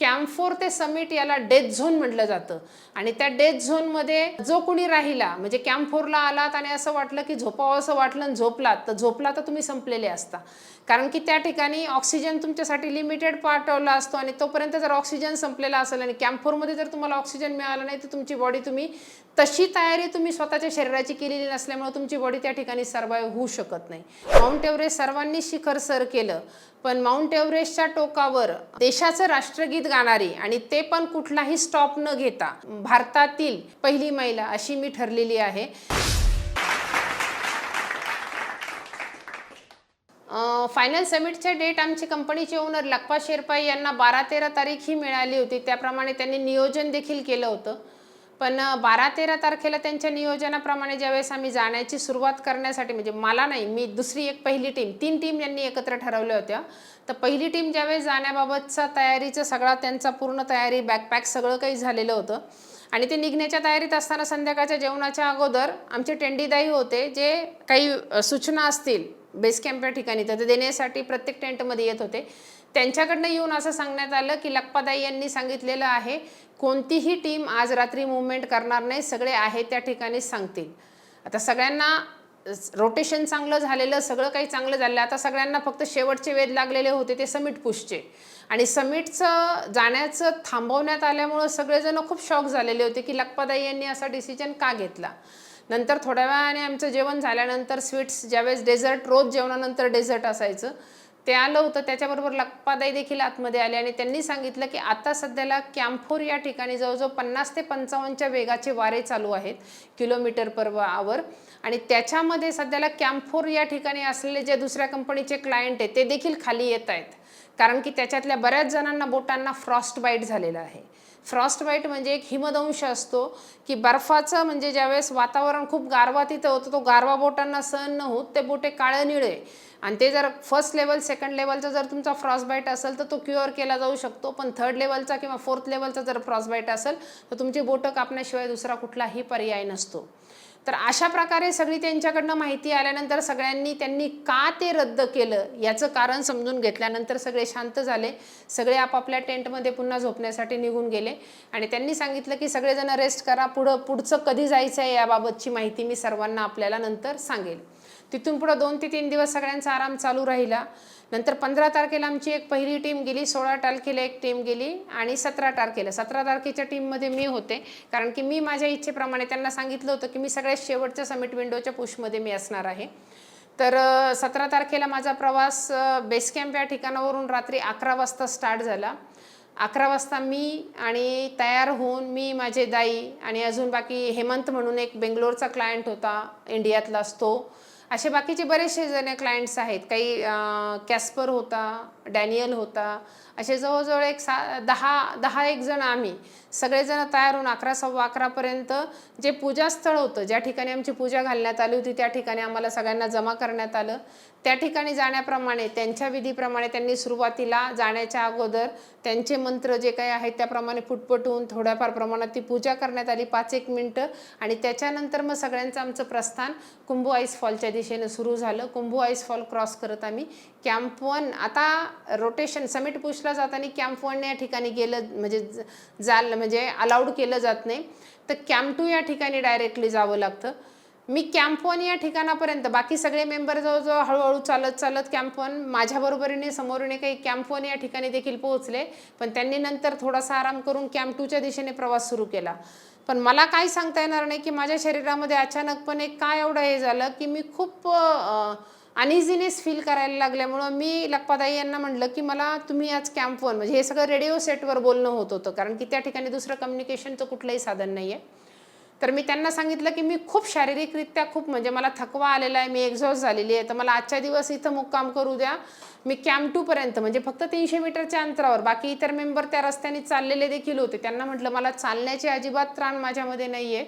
कॅम्फोर ते समिट याला death zone म्हटलं जातं. आणि त्या डेथ झोनमध्ये जो कुणी राहिला म्हणजे कॅम्फोरला आलात आणि असं वाटलं की झोपावं असं वाटलं आणि झोपलात तर झोपला तर तुम्ही संपलेले असता. कारण की त्या ठिकाणी ऑक्सिजन तुमच्यासाठी लिमिटेड पाठवला असतो आणि तोपर्यंत जर ऑक्सिजन संपलेला असेल आणि कॅम्फोरमध्ये जर तुम्हाला ऑक्सिजन मिळाला नाही तर तुमची बॉडी तुम्ही तशी तयारी तुम्ही स्वतःच्या शरीराची केलेली नसल्यामुळे तुमची बॉडी त्या ठिकाणी सर्वाईव्ह होऊ शकत नाही. माउंट एव्हरेस्ट सर्वांनी शिखर सर केलं पण माउंट एव्हरेस्टच्या टोकावर देशाचं राष्ट्रगीत गाणारी आणि ते पण कुठलाही स्टॉप न घेता भारतातील पहिली महिला अशी मी ठरलेली आहे. फायनल समिटचे डेट आमची कंपनीचे ओनर लक्पा शेरपाई यांना बारा तेरा तारीख ही मिळाली होती. त्याप्रमाणे त्यांनी नियोजन देखील केलं होतं. पण बारा तेरा तारखेला त्यांच्या नियोजनाप्रमाणे ज्यावेळेस आम्ही जाण्याची सुरुवात करण्यासाठी म्हणजे मला नाही मी दुसरी एक पहिली टीम तीन टीम यांनी एकत्र ठरवल्या होत्या. तर पहिली टीम ज्यावेळेस जाण्याबाबतचा तयारीचं सगळा त्यांचा पूर्ण तयारी बॅकपॅक सगळं काही झालेलं होतं. आणि ते निघण्याच्या तयारीत असताना संध्याकाळच्या जेवणाच्या अगोदर आमचे टेंडीदाई होते जे काही सूचना असतील बेस कॅम्पच्या ठिकाणी. तर ते देण्यासाठी प्रत्येक टेंटमध्ये येत होते. त्यांच्याकडनं येऊन असं सांगण्यात आलं की लखपादाई यांनी सांगितलेलं आहे कोणतीही टीम आज रात्री मुवमेंट करणार नाही सगळे आहे त्या ठिकाणी सांगतील. आता सगळ्यांना रोटेशन चांगलं झालेलं सगळं काही चांगलं झालेलं आता सगळ्यांना फक्त शेवटचे वेध लागलेले होते ते समिट पुशचे आणि समिटचं जाण्याचं थांबवण्यात आल्यामुळं सगळेजण खूप शॉक झालेले होते की लखपादाई यांनी असा डिसिजन का घेतला? नंतर थोड्या वेळाने आमचं जेवण झाल्यानंतर स्वीट्स ज्यावेळेस डेझर्ट रोज जेवणानंतर डेझर्ट असायचं ते आलं होतं. त्याच्याबरोबर लखपादाई देखील आतमध्ये आले आणि त्यांनी सांगितलं की आता सध्याला कॅम्फोर या ठिकाणी जवळजवळ पन्नास ते पंचावन्नच्या वेगाचे वारे चालू आहेत किलोमीटर पर आवर आणि त्याच्यामध्ये सध्याला कॅम्फोर या ठिकाणी असलेले जे दुसऱ्या कंपनीचे क्लायंट आहेत ते देखील खाली येत आहेत. कारण की त्याच्यातल्या बऱ्याच जणांना बोटांना फ्रॉस्ट बाईट झालेला आहे. फ्रॉस्ट वाईट म्हणजे एक हिमदंश असतो की बर्फाचं म्हणजे ज्यावेळेस वातावरण खूप गारवा तिथं होतं तो गारवा बोटांना सहन न होत ते बोटे काळे निळे. आणि ते जर फर्स्ट लेवल सेकंड लेवलचा जर तुमचा फ्रॉस्ट बाईट असेल तर तो क्युअर केला जाऊ शकतो. पण थर्ड लेवलचा किंवा फोर्थ लेवलचा जर फ्रॉस्ट बाईट असेल तर तुमची बोटं कापण्याशिवाय दुसरा कुठलाही पर्याय नसतो. तर अशा प्रकारे सगळी त्यांच्याकडनं माहिती आल्यानंतर सगळ्यांनी त्यांनी का ते रद्द केलं याचं कारण समजून घेतल्यानंतर सगळे शांत झाले. सगळे आपापल्या टेंटमध्ये पुन्हा झोपण्यासाठी निघून गेले. आणि त्यांनी सांगितलं की सगळेजण रेस्ट करा. पुढं पुढचं कधी जायचं आहे याबाबतची माहिती मी सर्वांना आपल्याला नंतर सांगेल. तिथून पुढं दोन ते तीन दिवस सगळ्यांचा आराम चालू राहिला. नंतर पंधरा तारखेला आमची एक पहिली टीम गेली सोळा तारखेला एक टीम गेली आणि सतरा तारखेला. सतरा तारखेच्या टीममध्ये मी होते. कारण की मी माझ्या इच्छेप्रमाणे त्यांना सांगितलं होतं की मी सगळ्यात शेवटच्या समिट विंडोच्या पुशमध्ये मी असणार आहे. तर सतरा तारखेला माझा प्रवास बेस कॅम्प या ठिकाणावरून रात्री अकरा वाजता स्टार्ट झाला. अकरा वाजता मी आणि तयार होऊन मी माझे दाई आणि अजून बाकी हेमंत म्हणून एक बेंगलोरचा क्लायंट होता इंडियातला असतो असे बाकीचे बरेचसे जण क्लायंट्स आहेत. काही कॅस्पर होता डॅनियल होता. असे जवळजवळ एक सा दहा दहा एक जण आम्ही. सगळेजण तयार होऊन अकरा सव्वा अकरापर्यंत जे पूजास्थळ होतं ज्या ठिकाणी आमची पूजा घालण्यात आली होती त्या ठिकाणी आम्हाला सगळ्यांना जमा करण्यात आलं. त्या ठिकाणी जाण्याप्रमाणे त्यांच्या विधीप्रमाणे त्यांनी सुरुवातीला जाण्याच्या अगोदर त्यांचे मंत्र जे काही आहेत त्याप्रमाणे फुटपटून थोड्याफार प्रमाणात ती पूजा करण्यात आली पाच एक मिनटं. आणि त्याच्यानंतर मग सगळ्यांचं आमचं प्रस्थान कुंभू आईस फॉलच्या दिशेनं सुरू झालं. कुंभू आईस फॉल क्रॉस करत आम्ही कॅम्प वन. आता रोटेशन समिट पुशला जाताना कॅम्प वन या ठिकाणी गेलं म्हणजे जाल म्हणजे अलाउड केलं जात नाही. तर कॅम्प टू या ठिकाणी डायरेक्टली जावं लागतं. मी कॅम्प वन या ठिकाणापर्यंत बाकी सगळे मेंबर जवळजवळ हळूहळू चालत चालत कॅम्प वन माझ्या बरोबरीने समोरीने काही कॅम्प वन या ठिकाणी देखील पोहोचले. पण त्यांनी नंतर थोडासा आराम करून कॅम्प टूच्या दिशेने प्रवास सुरू केला. पण मला काय सांगता येणार नाही की माझ्या शरीरामध्ये अचानकपणे काय एवढं हे झालं की मी खूप अनइझीनेस फील करायला लागल्यामुळं मी लखपादाई यांना म्हटलं की मला तुम्ही आज कॅम्प वन म्हणजे हे सगळं रेडिओ सेटवर बोलणं होत होतं. कारण की त्या ठिकाणी दुसरं कम्युनिकेशनचं कुठलंही साधन नाही आहे तर मी त्यांना सांगितलं की मी खूप शारीरिकरित्या खूप म्हणजे मला थकवा आलेला आहे मी एक्झॉस्ट झालेली आहे. तर मला आजच्या दिवस इथं मुक्काम करू द्या. मी कॅम्प टूपर्यंत म्हणजे फक्त तीनशे मीटरच्या अंतरावर बाकी इतर मेंबर त्या रस्त्याने चाललेले देखील होते. त्यांना म्हटलं मला चालण्याची अजिबात त्राण माझ्यामध्ये नाही आहे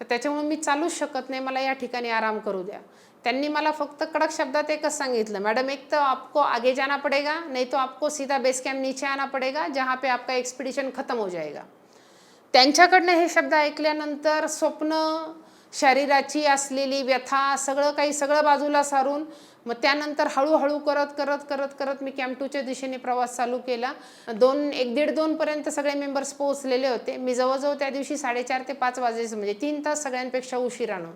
तर त्याच्यामुळे मी चालूच शकत नाही. मला या ठिकाणी आराम करू द्या. त्यांनी मला फक्त कडक शब्दात एकच सांगितलं मॅडम एक तर आपको आगे जाना पड़ेगा नाही तो आपको सीधा बेस कॅम्प नीचे आना पड़ेगा जहाँ पे आपका एक्सपिडिशन खतम हो जाएगा. त्यांच्याकडनं हे शब्द ऐकल्यानंतर स्वप्न शरीराची असलेली व्यथा सगळं काही सगळं बाजूला सारून मग त्यानंतर हळूहळू करत करत करत करत मी कॅम्पटूच्या दिशेने प्रवास चालू केला. दोन एक दीड दोनपर्यंत सगळे मेंबर्स पोहोचलेले होते. मी जवळजवळ त्या दिवशी साडेचार ते पाच वाजेचं म्हणजे तीन तास सगळ्यांपेक्षा उशिरानं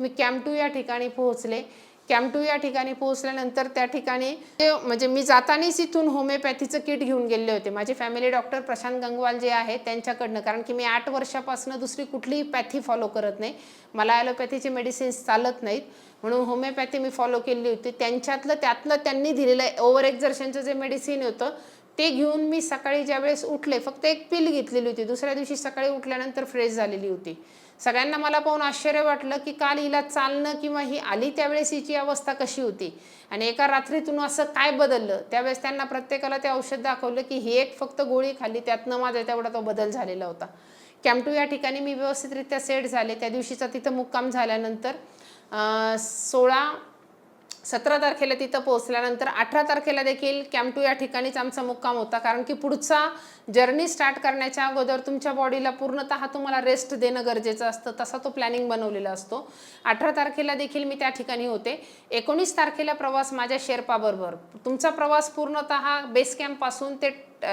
मी कॅम्पटू या ठिकाणी पोहोचले. कॅम्पटू या ठिकाणी पोहोचल्यानंतर त्या ठिकाणी म्हणजे मी जातानीच इथून होमिओपॅथीचं किट घेऊन गेले होते. माझे फॅमिली डॉक्टर प्रशांत गंगवाल जे आहे त्यांच्याकडनं कारण की मी आठ वर्षापासून दुसरी कुठलीही पॅथी फॉलो करत नाही. मला ॲलोपॅथीचे मेडिसिन्स चालत नाहीत. म्हणून होमिओपॅथी मी फॉलो केली होती. त्यांच्यातलं त्यातलं त्यांनी दिलेलं ओव्हर एक्झर्शनचं जे मेडिसिन होतं ते घेऊन मी सकाळी ज्यावेळेस उठले फक्त एक पिल घेतलेली होती. दुसऱ्या दिवशी सकाळी उठल्यानंतर फ्रेश झालेली होती. सगळ्यांना मला पाहून आश्चर्य वाटलं की काल हिला चालणं किंवा ही आली त्यावेळेस हिची अवस्था कशी होती? आणि एका रात्रीतून असं काय बदललं? त्यावेळेस त्यांना प्रत्येकाला ते औषध दाखवलं की ही एक फक्त गोळी खाल्ली त्यातनं माझा तेवढा तो बदल झालेला होता. कॅम्टू या ठिकाणी मी व्यवस्थितरित्या सेट झाले. त्या दिवशीचा तिथं मुक्काम झाल्यानंतर सोळा सतरा तारखेला तिथं पोहोचल्यानंतर अठरा तारखेला देखील कॅम्प टू या ठिकाणीच आमचा मुक्काम होता. कारण की पुढचा जर्नी स्टार्ट करण्याच्या अगोदर तुमच्या बॉडीला पूर्णतः तुम्हाला रेस्ट देणं गरजेचं असतं. तसा तो प्लॅनिंग बनवलेला असतो. अठरा तारखेला देखील मी त्या ठिकाणी होते. एकोणीस तारखेला प्रवास माझ्या शेर्पाबरोबर. तुमचा प्रवास पूर्णतः बेस कॅम्पपासून ते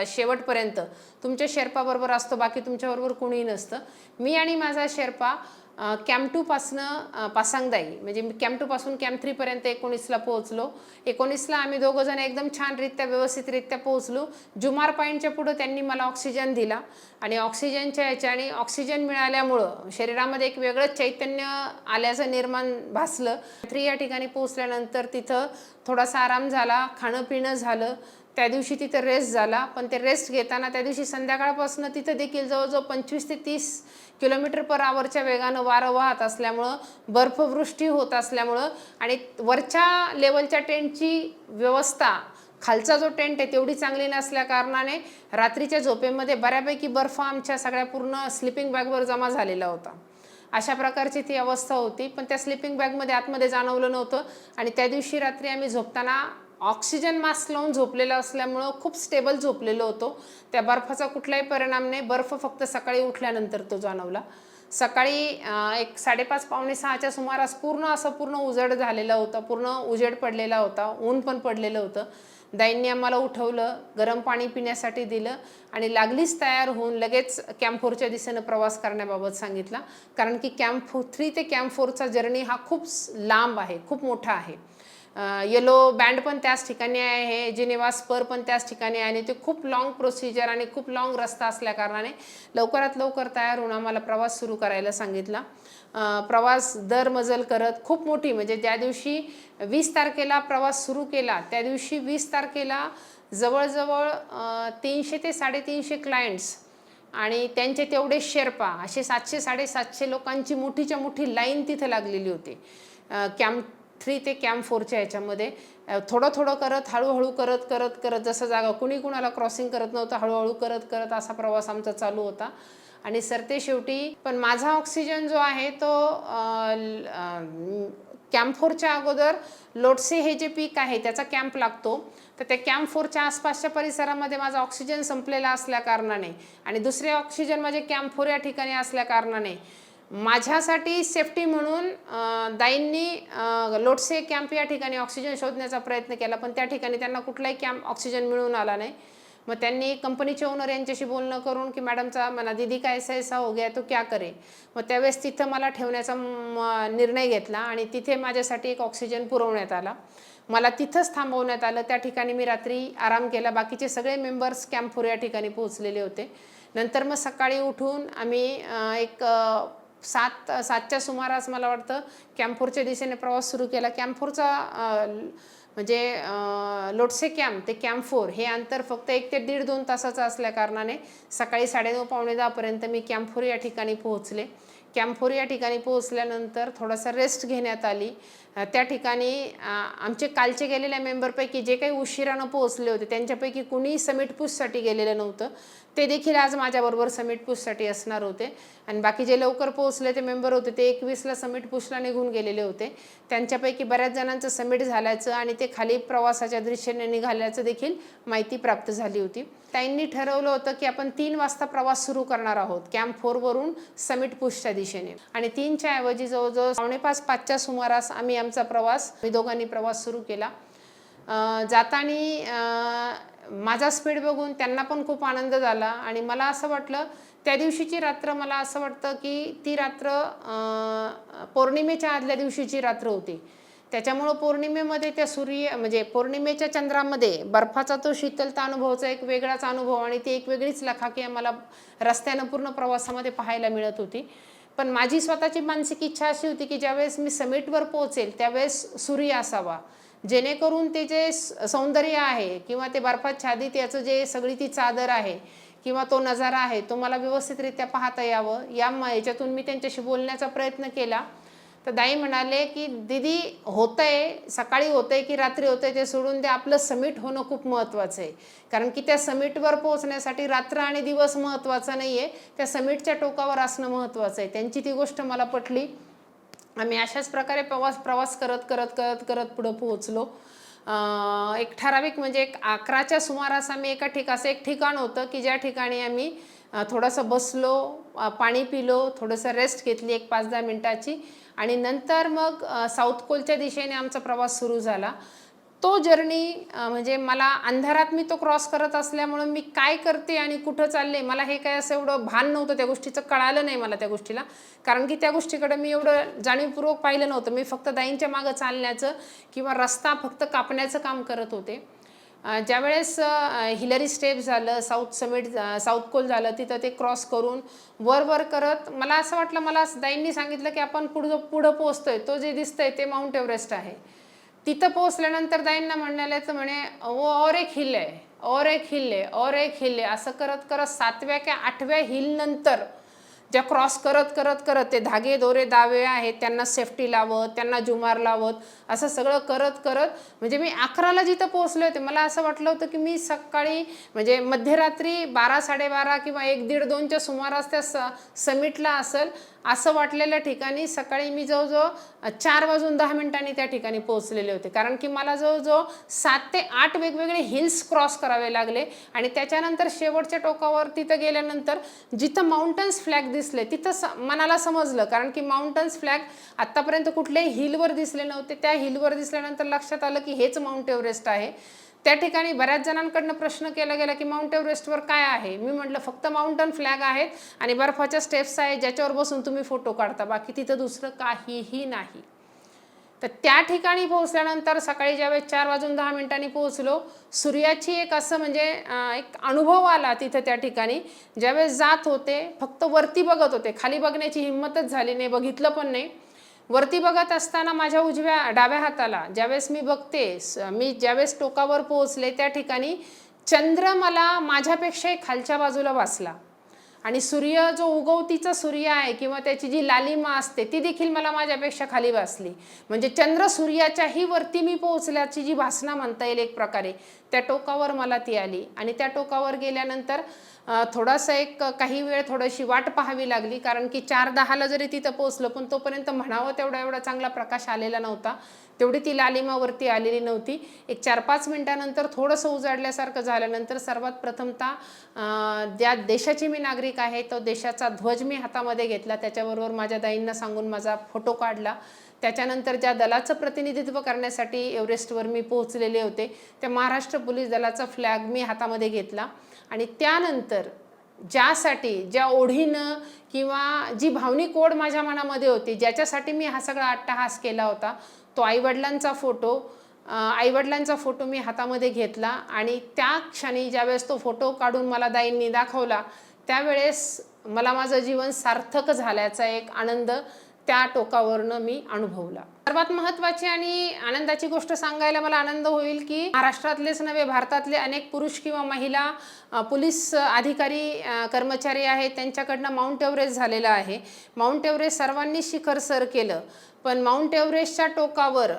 शेवटपर्यंत तुमच्या शेर्पाबरोबर असतो. बाकी तुमच्याबरोबर कोणीही नसतं. मी आणि माझा शेर्पा कॅम्प टूपासनं पासांगदाई. म्हणजे कॅम्प टूपासून कॅम्प थ्रीपर्यंत एकोणीसला पोहोचलो. एकोणीसला आम्ही दोघंजण एकदम छानरित्या व्यवस्थितरित्या पोहोचलो. जुमार पॉईंटच्या पुढं त्यांनी मला ऑक्सिजन दिला. आणि ऑक्सिजनच्या याच्याने ऑक्सिजन मिळाल्यामुळं शरीरामध्ये एक वेगळंच चैतन्य आल्याचं निर्माण भासलं. थ्री या ठिकाणी पोहोचल्यानंतर तिथं थोडासा आराम झाला खाणं पिणं झालं. त्या दिवशी तिथं रेस्ट झाला. पण ते रेस्ट घेताना त्या दिवशी संध्याकाळपासून तिथं देखील जवळजवळ पंचवीस ते तीस किलोमीटर पर आवरच्या वेगानं वारं वाहत असल्यामुळं बर्फवृष्टी होत असल्यामुळं आणि वरच्या लेवलच्या टेंटची व्यवस्था खालचा जो टेंट आहे तेवढी चांगली नसल्या कारणाने रात्रीच्या झोपेमध्ये बऱ्यापैकी बर्फ आमच्या सगळ्या पूर्ण स्लिपिंग बॅगवर जमा झालेला होता. अशा प्रकारची ती अवस्था होती. पण त्या स्लिपिंग बॅगमध्ये आतमध्ये जाणवलं नव्हतं आणि त्या दिवशी रात्री आम्ही झोपताना ऑक्सिजन मास्क लावून झोपलेलं असल्यामुळं खूप स्टेबल झोपलेलो होतो. त्या बर्फाचा कुठलाही परिणाम नाही. बर्फ फक्त सकाळी उठल्यानंतर तो जाणवला. सकाळी एक साडेपाच पावणे सहाच्या सुमारास पूर्ण असं पूर्ण उजड झालेला होता. पूर्ण उजेड पडलेला होता. ऊन पण पडलेलं होतं. दाईंनी आम्हाला उठवलं गरम पाणी पिण्यासाठी दिलं आणि लागलीच तयार होऊन लगेच कॅम्प फोरच्या दिशेनं प्रवास करण्याबाबत सांगितला. कारण की कॅम्प फो थ्री ते कॅम्प फोरचा जर्नी हा खूप लांब आहे खूप मोठा आहे. येलो बँड पण त्याच ठिकाणी आहे जिनेवा स्पर पण त्याच ठिकाणी आहे आणि ते खूप लाँग प्रोसिजर आणि खूप लाँग रस्ता असल्या कारणाने लवकरात लवकर तयार होऊन आम्हाला प्रवास सुरू करायला सांगितला. प्रवास दर मजल करत खूप मोठी म्हणजे ज्या दिवशी वीस तारखेला प्रवास सुरू केला त्या दिवशी वीस तारखेला जवळजवळ तीनशे ते साडेतीनशे क्लायंट्स आणि त्यांचे तेवढे शेर्पा असे सातशे साडेसातशे लोकांची मोठीच्या मोठी लाईन तिथं लागलेली होती. कॅम्प थ्री ते कॅम्प फोरच्या ह्याच्यामध्ये थोडं थोडं करत हळूहळू करत करत करत जसं जागा कुणी कुणाला क्रॉसिंग करत नव्हतं हळूहळू करत करत असा प्रवास आमचा चालू होता. आणि सरते शेवटी पण माझा ऑक्सिजन जो आहे तो कॅम्प फोरच्या अगोदर लोटसे हे जे पीक आहे त्याचा कॅम्प लागतो. तर त्या कॅम्प फोरच्या आसपासच्या परिसरामध्ये माझा ऑक्सिजन संपलेला असल्या कारणाने आणि दुसरे ऑक्सिजन माझे कॅम्प फोर या ठिकाणी असल्या कारणाने माझ्यासाठी सेफ्टी म्हणून दाईंनी लोटसे कॅम्प या ठिकाणी ऑक्सिजन शोधण्याचा प्रयत्न केला पण त्या ठिकाणी त्यांना कुठलाही कॅम्प ऑक्सिजन मिळून आला नाही. मग त्यांनी कंपनीचे ओनर यांच्याशी बोलणं करून की मॅडमचा म्हणा दीदी का ऐसा ऐसा हो गया तो क्या करे? मग त्यावेळेस तिथं मला ठेवण्याचा निर्णय घेतला आणि तिथे माझ्यासाठी एक ऑक्सिजन पुरवण्यात आला. मला तिथंच थांबवण्यात आलं. त्या ठिकाणी मी रात्री आराम केला. बाकीचे सगळे मेंबर्स कॅम्पपूर या ठिकाणी पोहोचलेले होते. नंतर मग सकाळी उठून आम्ही एक सात सातच्या सुमारास मला वाटतं कॅम्फोरच्या दिशेने प्रवास सुरू केला. कॅम्फोरचा म्हणजे लोटसे कॅम्प ते कॅम्प फोर हे अंतर फक्त एक ते दीड दोन तासाचं असल्या कारणाने सकाळी साडेनऊ पावणे दहापर्यंत मी कॅम्प फोर या ठिकाणी पोहोचले. कॅम्प फोर या ठिकाणी पोहोचल्यानंतर थोडासा रेस्ट घेण्यात आली. त्या ठिकाणी आमचे कालचे गेलेल्या मेंबरपैकी जे काही उशिरानं पोहोचले होते त्यांच्यापैकी कुणीही समिट पुशसाठी गेलेलं नव्हतं. ते देखील आज माझ्याबरोबर समिट पुशसाठी असणार होते. आणि बाकी जे लवकर पोहोचले ते मेंबर होते ते एकवीसला समिट पुशला निघून गेलेले होते. त्यांच्यापैकी बऱ्याच जणांचं समिट झाल्याचं आणि ते खाली प्रवासाच्या दृष्टीने निघाल्याचं देखील माहिती प्राप्त झाली होती. त्यांनी ठरवलं होतं की आपण तीन वाजता प्रवास सुरू करणार आहोत कॅम्प फोरवरून समिट पुशच्या दिशेने. आणि तीनच्या ऐवजी जवळजवळ पावणेपाच पाचच्या सुमारास आम्ही आमचा प्रवास मी दोघांनी प्रवास सुरू केला. जाताना माझा स्पीड बघून त्यांना पण खूप आनंद झाला. आणि मला असं वाटलं त्या दिवशीची रात्र मला असं वाटतं की ती रात्र पौर्णिमेच्या आदल्या दिवशीची रात्र होती. त्याच्यामुळं पौर्णिमेमध्ये त्या सूर्य म्हणजे पौर्णिमेच्या चंद्रामध्ये बर्फाचा तो शीतलता अनुभवचा एक वेगळाच अनुभव आणि ती एक वेगळीच लखाकी आम्हाला रस्त्यानं पूर्ण प्रवासामध्ये पाहायला मिळत होती. पण माझी स्वतःची मानसिक इच्छा अशी होती की ज्यावेळेस मी समिटवर पोहोचेल त्यावेळेस सूर्य असावा. जेणेकरून ते जे स- सौंदर्य आहे किंवा ते बर्फात छादित याचं जे सगळी ती चादर आहे किंवा तो नजारा आहे तो मला व्यवस्थितरित्या पाहता यावं या याच्यातून मी त्यांच्याशी बोलण्याचा प्रयत्न केला. तर दाई म्हणाले की दीदी होतंय सकाळी होतंय की रात्री होतंय ते सोडून ते आपलं समिट होणं खूप महत्त्वाचं आहे. कारण की त्या समिटवर पोहोचण्यासाठी रात्र आणि दिवस महत्त्वाचा नाही आहे त्या समिटच्या टोकावर असणं महत्त्वाचं आहे. त्यांची ती गोष्ट मला पटली. आम्ही अशाच प्रकारे प्रवास प्रवास करत करत करत करत पुढं पोहोचलो. एक ठराविक म्हणजे एक अकराच्या सुमारास आम्ही एका ठिक एक ठिकाण होतं की ज्या ठिकाणी आम्ही थोडंसं बसलो पाणी पिलो थोडंसं रेस्ट घेतली एक पाच दहा मिनटाची. आणि नंतर मग साऊथ कोलच्या दिशेने आमचा प्रवास सुरू झाला. तो जर्नी म्हणजे मला अंधारात मी तो क्रॉस करत असल्यामुळं मी काय करते आणि कुठं चालले मला हे काय असं एवढं भान नव्हतं त्या गोष्टीचं कळालं नाही मला त्या गोष्टीला. कारण की त्या गोष्टीकडे मी एवढं जाणीवपूर्वक पाहिलं नव्हतं. मी फक्त दाईंच्या मागं चालण्याचं किंवा रस्ता फक्त कापण्याचं काम करत होते. ज्यावेळेस हिलरी स्टेप झालं साऊथ समिट साऊथ कोल झालं तिथं ते क्रॉस करून वर वर करत मला असं वाटलं मला दाईंनी सांगितलं की आपण पुढं पुढं पोचतोय तो जे दिसतंय ते माउंट एव्हरेस्ट आहे. तिथं पोहोचल्यानंतर दाईंना म्हणण्यालायचं म्हणे वो और एक हिल आहे और एक हिल आहे और एक हिल आहे. असं करत करत सातव्या किंवा आठव्या हिल नंतर ज्या क्रॉस करत करत करत ते धागे दोरे दावे आहेत त्यांना सेफ्टी लावत त्यांना जुमार लावत असं सगळं करत करत म्हणजे मी अकराला जिथं पोहोचले होते मला असं वाटलं होतं की मी सकाळी म्हणजे मध्यरात्री बारा साडेबारा किंवा एक दीड दोनच्या सुमारास त्या स समिटला असेल. असं वाटलेल्या ठिकाणी सकाळी मी जवळजवळ चार वाजून दहा मिनिटांनी त्या ठिकाणी पोहोचलेले होते. कारण की मला जवळजवळ सात ते आठ वेगवेगळे हिल्स क्रॉस करावे लागले. आणि त्याच्यानंतर शेवटच्या टोकावर तिथं गेल्यानंतर जिथं माउंटन्स फ्लॅग दिसले तिथं स मनाला समजलं. कारण की माउंटन्स फ्लॅग आत्तापर्यंत कुठल्याही हिलवर दिसले नव्हते. त्या हिलवर दिसल्यानंतर लक्षात आलं की हेच माउंट एव्हरेस्ट आहे. त्या ठिकाणी बऱ्याच जणांकडनं प्रश्न केला गेला की माउंट एव्हरेस्टवर काय आहे? मी म्हटलं फक्त माउंटन फ्लॅग आहेत आणि बर्फाच्या स्टेप्स आहेत ज्याच्यावर बसून तुम्ही फोटो काढता बाकी तिथं दुसरं काहीही नाही. तर त्या ठिकाणी पोहोचल्यानंतर सकाळी ज्यावेळेस चार वाजून दहा मिनिटांनी पोहोचलो सूर्याची एक असं म्हणजे एक अनुभव आला तिथं त्या ठिकाणी. ज्यावेळेस जात होते फक्त वरती बघत होते खाली बघण्याची हिंमतच झाली नाही बघितलं पण नाही. वरती बघत असताना माझ्या उजव्या डाव्या हाताला ज्यावेळेस मी बघते स- मी ज्यावेळेस टोकावर पोहोचले त्या ठिकाणी चंद्र मला माझ्यापेक्षाही खालच्या बाजूला वाचला आणि सूर्य जो उगवतीचा सूर्य आहे किंवा त्याची जी लालिमा असते ती देखील मला माझ्यापेक्षा खाली वाचली म्हणजे चंद्र सूर्याच्याही वरती मी पोहोचल्याची जी भासना म्हणता येईल एक प्रकारे त्या टोकावर मला ती आली. आणि त्या टोकावर गेल्यानंतर थोडासा एक काही वेळ थोडीशी वाट पाहावी लागली. कारण की चार दहाला जरी तिथं पोहोचलं पण तोपर्यंत म्हणावं तेवढा एवढा चांगला प्रकाश आलेला नव्हता. तेवढी ती लालिमावरती आलेली नव्हती. एक चार पाच मिनिटानंतर थोडंसं उजाडल्यासारखं झाल्यानंतर सर्वात प्रथमतः ज्या देशाची मी नागरिक आहे तो देशाचा ध्वज मी हातामध्ये घेतला. त्याच्याबरोबर माझ्या दाईंना सांगून माझा फोटो काढला. त्याच्यानंतर ज्या दलाचं प्रतिनिधित्व करण्यासाठी एव्हरेस्टवर मी पोहोचलेले होते त्या महाराष्ट्र पोलीस दलाचा फ्लॅग मी हातामध्ये घेतला. आणि त्यानंतर ज्यासाठी ज्या ओढीनं किंवा जी भावनिक ओढ माझ्या मनामध्ये होती ज्याच्यासाठी मी हा सगळा अट्टहास केला होता तो आईवडिलांचा फोटो आईवडिलांचा फोटो मी हातामध्ये घेतला आणि त्या क्षणी ज्यावेळेस तो फोटो काढून मला दाईंनी दाखवला त्यावेळेस मला माझं जीवन सार्थक झाल्याचा एक आनंद त्या टोकावरनं मी अनुभवला. सर्वात महत्त्वाची आणि आनंदाची गोष्ट सांगायला मला आनंद होईल की महाराष्ट्रातलेच नव्हे भारतातले अनेक पुरुष किंवा महिला पोलीस अधिकारी कर्मचारी आहेत त्यांच्याकडनं माउंट एव्हरेस्ट झालेलं आहे. माउंट एव्हरेस्ट सर्वांनी शिखर सर केलं पण माउंट एव्हरेस्टच्या टोकावर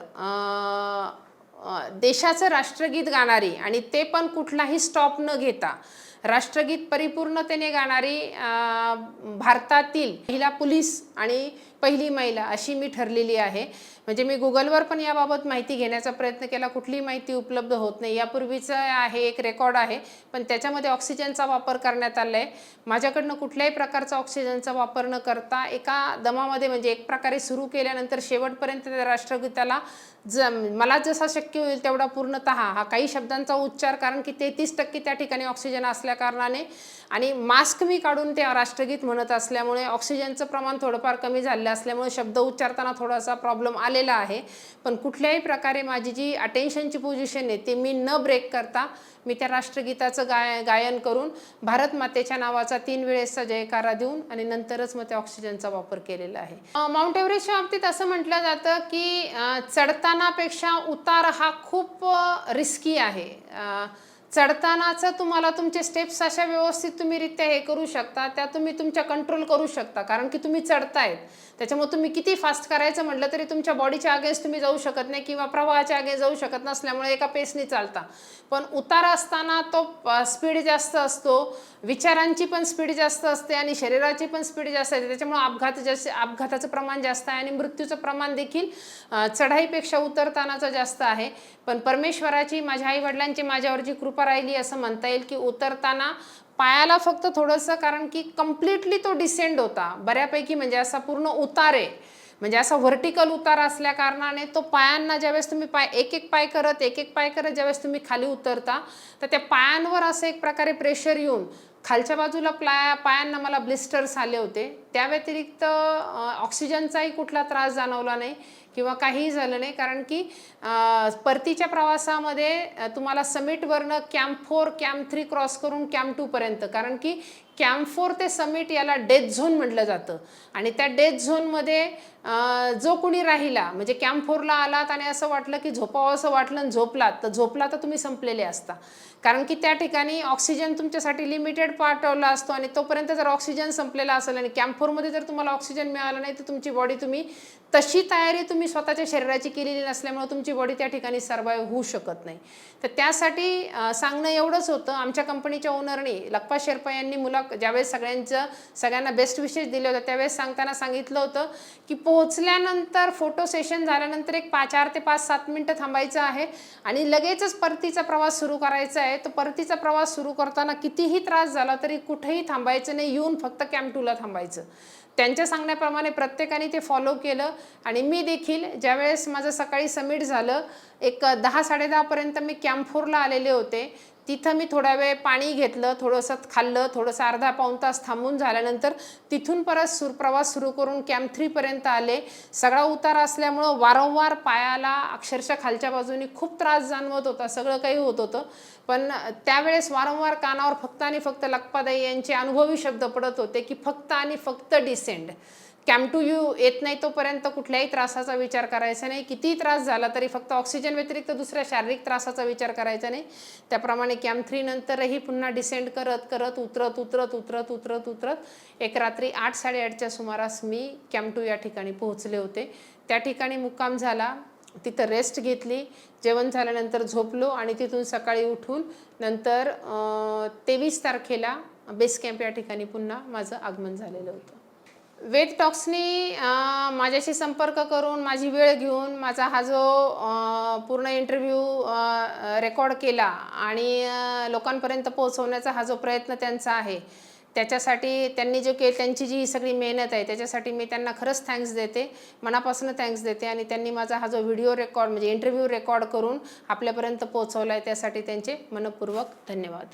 देशाचं राष्ट्रगीत गाणारी आणि ते पण कुठलाही स्टॉप न घेता राष्ट्रगीत परिपूर्णतेने गाणारी भारतातील महिला पोलीस आणि पहिली महिला अशी मी ठरलेली आहे. म्हणजे मी गुगलवर पण याबाबत माहिती घेण्याचा प्रयत्न केला. कुठलीही माहिती उपलब्ध होत नाही. यापूर्वीचं आहे एक रेकॉर्ड आहे. पण त्याच्यामध्ये ऑक्सिजनचा वापर करण्यात आला आहे माझ्याकडनं कुठल्याही प्रकारचा ऑक्सिजनचा वापर न करता एका दमामध्ये म्हणजे एक प्रकारे सुरू केल्यानंतर शेवटपर्यंत त्या राष्ट्रगीताला ज मला जसा शक्य होईल तेवढा पूर्णतः हा काही शब्दांचा उच्चार कारण की तेहतीस टक्के त्या ठिकाणी ऑक्सिजन असल्या कारणाने. आणि मास्क मी काढून ते राष्ट्रगीत म्हणत असल्यामुळे ऑक्सिजनचं प्रमाण थोडंफार कमी झालं असल्यामुळे शब्द उच्चारताना थोडासा प्रॉब्लेम आलेला आहे. पण कुठल्याही प्रकारे माझी जी अटेन्शनची पोझिशन आहे ती मी न ब्रेक करता मी त्या राष्ट्रगीताचं गाय गायन करून भारत मातेच्या नावाचा तीन वेळेसचा जयकारा देऊन आणि नंतरच मग त्या ऑक्सिजनचा वापर केलेला आहे. माउंट एव्हरेस्टच्या बाबतीत असं म्हटलं जातं की चढतानापेक्षा उतार हा खूप रिस्की आहे. चढतानाचं तुम्हाला तुमचे स्टेप्स अशा व्यवस्थित तुम्ही रित्या हे करू शकता त्या तुम्ही तुमच्या कंट्रोल करू शकता. कारण की तुम्ही चढतायत. त्याच्यामुळे तुम्ही किती फास्ट करायचं म्हटलं तरी तुमच्या बॉडीच्या अगेन्स्ट तुम्ही जाऊ शकत नाही किंवा प्रवाहाच्या अगेन्स्ट जाऊ शकत नसल्यामुळे एका पेसने चालता. पण उतार असताना तो स्पीड जास्त असतो विचारांची पण स्पीड जास्त असते आणि शरीराची पण स्पीड जास्त असते. त्याच्यामुळे अपघात जास्त अपघाताचं प्रमाण जास्त आहे आणि मृत्यूचं प्रमाण देखील चढाईपेक्षा उतरतानाचं जास्त आहे. पण परमेश्वराची माझ्या आईवडिलांची माझ्यावरची कृपा राहिली असं म्हणता येईल की उतरताना पायाला फक्त थोडंसं कारण की कम्प्लिटली तो डिसेंड होता. बऱ्यापैकी म्हणजे असा पूर्ण उतार आहे म्हणजे असा व्हर्टिकल उतार असल्या कारणाने तो पायांना ज्यावेळेस तुम्ही पाय एक एक पाय करत एक एक पाय करत ज्यावेळेस तुम्ही खाली उतरता तर त्या पायांवर असं एक प्रकारे प्रेशर येऊन खालच्या बाजूला प्लाया पायांना मला ब्लिस्टर्स आले होते. त्या व्यतिरिक्त ऑक्सिजनचाही कुठला त्रास जाणवला नाही. किंवा काहीही झालं नाही. कारण की परतीच्या प्रवासामध्ये तुम्हाला समिटवरनं camp four camp three cross करून कॅम्प टूपर्यंत कारण की कॅम्प फोर ते समिट याला डेथ झोन म्हटलं जातं. आणि त्या डेथ झोनमध्ये जो कोणी राहिला म्हणजे कॅम्प फोरला आलात आणि असं वाटलं की झोपावं असं वाटलं आणि झोपलात तर झोपला तर तुम्ही संपलेले असता. कारण की त्या ठिकाणी ऑक्सिजन तुमच्यासाठी लिमिटेड पाठवला असतो आणि तोपर्यंत जर ऑक्सिजन संपलेला असेल आणि कॅम्फोरमध्ये जर तुम्हाला ऑक्सिजन मिळालं नाही तर तुमची बॉडी तुम्ही तशी तयारी तुम्ही स्वतःच्या शरीराची केलेली नसल्यामुळे तुमची बॉडी त्या ठिकाणी सर्वाईव्ह होऊ शकत नाही. तर त्यासाठी सांगणं एवढंच होतं. आमच्या कंपनीच्या ओनरने लक्पा शेर्पा यांनी मुला ज्यावेळेस सगळ्यांचं सगळ्यांना बेस्ट विशेष दिले होते त्यावेळेस सांगताना सांगितलं होतं की पोहोचल्यानंतर फोटो सेशन झाल्यानंतर एक पाच चार ते पाच सात मिनटं थांबायचं आहे आणि लगेचच परतीचा प्रवास सुरू करायचा आहे. तर परतीचा प्रवास सुरू करताना कितीही त्रास झाला तरी कुठेही थांबायचं नाही येऊन फक्त कॅम्प टूला थांबायचं. त्यांच्या सांगण्याप्रमाणे प्रत्येकाने ते फॉलो केलं आणि मी देखील ज्यावेळेस माझं सकाळी सबमिट झालं एक दहा साडेदहापर्यंत मी कॅम्प फोरला आलेले होते तिथं मी थोडा वेळ पाणी घेतलं थोडंसं खाल्लं थोडंसं अर्धा पाऊण तास थांबून झाल्यानंतर तिथून परत सुर प्रवास सुरू करून कॅम्प थ्रीपर्यंत आले. सगळा उतार असल्यामुळं वारंवार पायाला अक्षरशः खालच्या बाजूनी खूप त्रास जाणवत होता सगळं काही होत होतं. पण त्यावेळेस वारंवार कानावर फक्त आणि फक्त लखपादाई यांचे अनुभवी शब्द पडत होते की फक्त आणि फक्त डिसेंड कॅम्प टू यू येत नाही तोपर्यंत कुठल्याही त्रासाचा विचार करायचा नाही. कितीही त्रास झाला तरी फक्त ऑक्सिजन व्यतिरिक्त दुसऱ्या शारीरिक त्रासाचा विचार करायचा नाही. त्याप्रमाणे कॅम्प थ्री नंतरही पुन्हा डिसेंड करत करत उतरत उतरत उतरत उतरत उतरत एक रात्री आठ साडेआठच्या सुमारास मी कॅम्प टू या ठिकाणी पोहोचले होते. त्या ठिकाणी मुक्काम झाला. तिथं रेस्ट घेतली. जेवण झाल्यानंतर झोपलो आणि तिथून सकाळी उठून नंतर तेवीस तारखेला बेस कॅम्प या ठिकाणी पुन्हा माझं आगमन झालेलं होतं. वेद टॉक्सनी माझ्याशी संपर्क करून माझी वेळ घेऊन माझा हा जो पूर्ण इंटरव्ह्यू रेकॉर्ड केला आणि लोकांपर्यंत पोहोचवण्याचा हा जो प्रयत्न त्यांचा आहे त्याच्यासाठी त्यांनी जो के त्यांची जी सगळी मेहनत आहे त्याच्यासाठी मी त्यांना खरंच थँक्स देते मनापासून थँक्स देते आणि त्यांनी माझा हा जो व्हिडिओ रेकॉर्ड म्हणजे इंटरव्ह्यू रेकॉर्ड करून आपल्यापर्यंत पोहोचवला आहे त्यासाठी त्यांचे मनपूर्वक धन्यवाद.